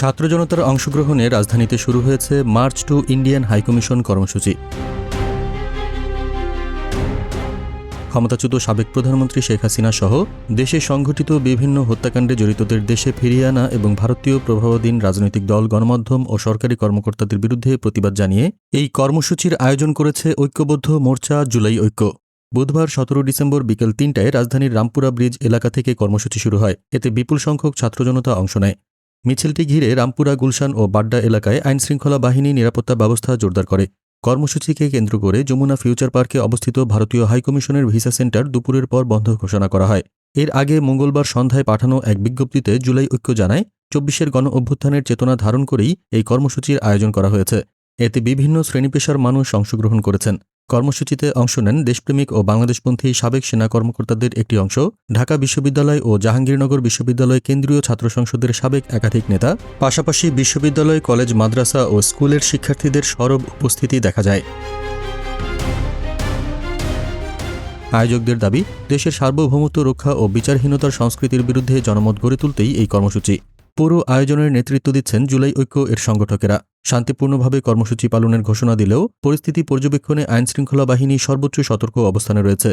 ছাত্র জনতার অংশগ্রহণে রাজধানীতে শুরু হয়েছে মার্চ টু ইন্ডিয়ান হাইকমিশন কর্মসূচি। ক্ষমতাচ্যুত সাবেক প্রধানমন্ত্রী শেখ হাসিনা সহ দেশে সংঘটিত বিভিন্ন হত্যাকাণ্ডে জড়িতদের দেশে ফিরিয়ে আনা এবং ভারতীয় প্রভাবাধীন রাজনৈতিক দল, গণমাধ্যম ও সরকারি কর্মকর্তাদের বিরুদ্ধে প্রতিবাদ জানিয়ে এই কর্মসূচির আয়োজন করেছে ঐক্যবদ্ধ মোর্চা জুলাই ঐক্য। বুধবার সতেরো ডিসেম্বর বিকেল তিনটায় রাজধানীর রামপুরা ব্রিজ এলাকা থেকে কর্মসূচি শুরু হয়। এতে বিপুল সংখ্যক ছাত্রজনতা অংশ নেয়। মিছিলটি ঘিরে রামপুরা, গুলশান ও বাড্ডা এলাকায় আইনশৃঙ্খলা বাহিনী নিরাপত্তা ব্যবস্থা জোরদার করে। কর্মসূচিকে কেন্দ্র করে যমুনা ফিউচার পার্কে অবস্থিত ভারতীয় হাইকমিশনের ভিসা সেন্টার দুপুরের পর বন্ধ ঘোষণা করা হয়। এর আগে মঙ্গলবার সন্ধ্যায় পাঠানো এক বিজ্ঞপ্তিতে জুলাই ঐক্য জানায়, চব্বিশের গণ অভ্যুত্থানের চেতনা ধারণ করেই এই কর্মসূচির আয়োজন করা হয়েছে। এতে বিভিন্ন শ্রেণীপেশার মানুষ অংশগ্রহণ করেছেন। কর্মসূচিতে অংশ নেন দেশপ্রেমিক ও বাংলাদেশপন্থী সাবেক সেনা কর্মকর্তাদের একটি অংশ, ঢাকা বিশ্ববিদ্যালয় ও জাহাঙ্গীরনগর বিশ্ববিদ্যালয় কেন্দ্রীয় ছাত্র সংসদের সাবেক একাধিক নেতা, পাশাপাশি বিশ্ববিদ্যালয়, কলেজ, মাদ্রাসা ও স্কুলের শিক্ষার্থীদের সরব উপস্থিতি দেখা যায়। আয়োজকদের দাবি, দেশের সার্বভৌমত্ব রক্ষা ও বিচারহীনতার সংস্কৃতির বিরুদ্ধে জনমত গড়ে তুলতেই এই কর্মসূচি। পুরো আয়োজনের নেতৃত্ব দিচ্ছেন জুলাই ঐক্য এর সংগঠকেরা। শান্তিপূর্ণভাবে কর্মসূচি পালনের ঘোষণা দিলেও পরিস্থিতি পর্যবেক্ষণে আইনশৃঙ্খলা বাহিনী সর্বোচ্চ সতর্ক অবস্থানে রয়েছে।